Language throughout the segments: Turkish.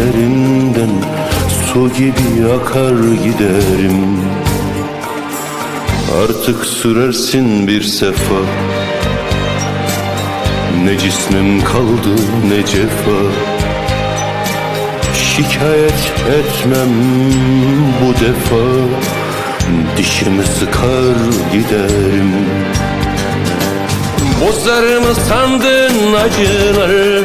üzerinden Su gibi akar giderim. Artık sürersin bir sefa. Ne cismim kaldı ne cefa. Şikayet etmem bu defa. Dişimi sıkar giderim. Bozar mı sandın acıları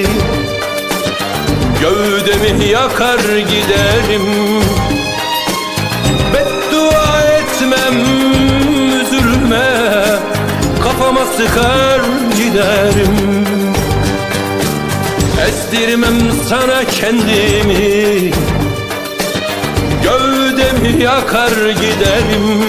Gövdemi yakar giderim. Beddua etmem üzülme. Kafama sıkar giderim. Ezdirmem sana kendimi. Gövdemi yakar giderim